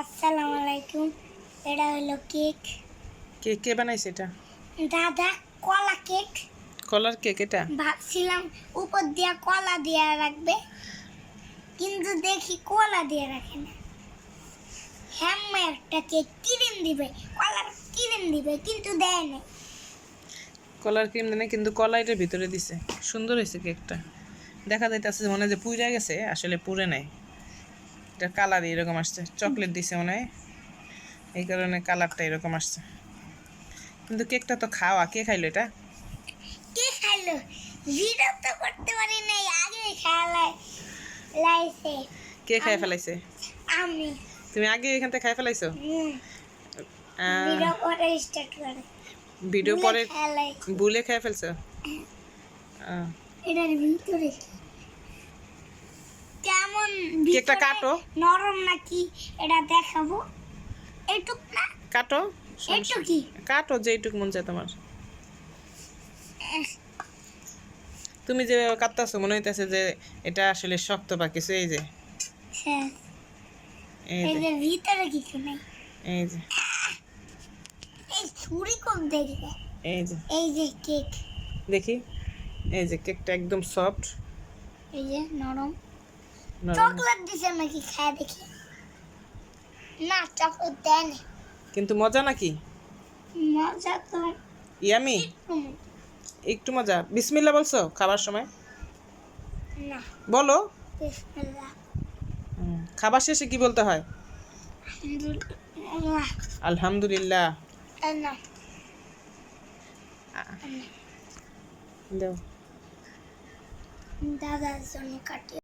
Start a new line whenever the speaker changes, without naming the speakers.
আসসালামু আলাইকুম। এটা হলো কেক।
কে কে বানাইছে এটা?
দাদা কলা কেক।
কলার কেক এটা?
ভাবছিলাম উপর দিয়ে কলা দিয়ে রাখবে কিন্তু দেখি কলা দিয়ে রাখে না। হ্যাম্মা একটা কেক ক্রিম দিবে কলার ক্রিম দিবে কিন্তু দেয় না
কলার ক্রিম দেনে কিন্তু কলা এটার ভিতরে দিছে। সুন্দর হয়েছে কেকটা। দেখা যাইতেছে মনে হয় যে পুড়ে গেছে আসলে পুড়ে নাই। এটা কালার এরকম আসছে। চকলেট দিছে মনে হয়। এই কারণে কালারটা এরকম আসছে। কিন্তু কেকটা তো খাওয়া। কে খাইলো এটা?
কে খাইলো? ভিডিও তো করতে পারি নাই। আগে খালাই লাইছে।
কে খাই ফেলাইছে?
আমি।
তুমি আগে এখান থেকে খাই ফেলাইছো?
ভিডিও করে স্টার্ট করে।
ভিডিও পরে ভুলে খাই ফেলছো? আহ,
এটার ভিতরে
কেকটা কাটো।
নরম নাকি? এটা দেখাবো। এইটুক না?
কাটো?
একটু কি
কাটো যেইটুক মন চায় তোমার। তুমি যে কাটতেছো মনে হইতেছে যে এটা আসলে শক্ত বা কিছু এই যে।
হ্যাঁ।
এই যে।
ভিতরে কিছু নেই।
এই যে।
এই ছুরি কম দেখবে
এই যে।
এই যে কেক।
দেখি। এই যে কেকটা একদম সফট।
এই যে নরম। চকলেট দিছে নাকি খায় দেখি। না চকলেট
কিন্তু মজা নাকি?
মজা তো
ইয়ামি? একটু মজা। বিসমিল্লা বলছো খাবার সময়?
না।
বলো।
বিসমিল্লাহ
হুম, খাবার শেষে কি বলতে হয়?
আলহামদুলিল্লাহ।
দাও।
কাটিয়ে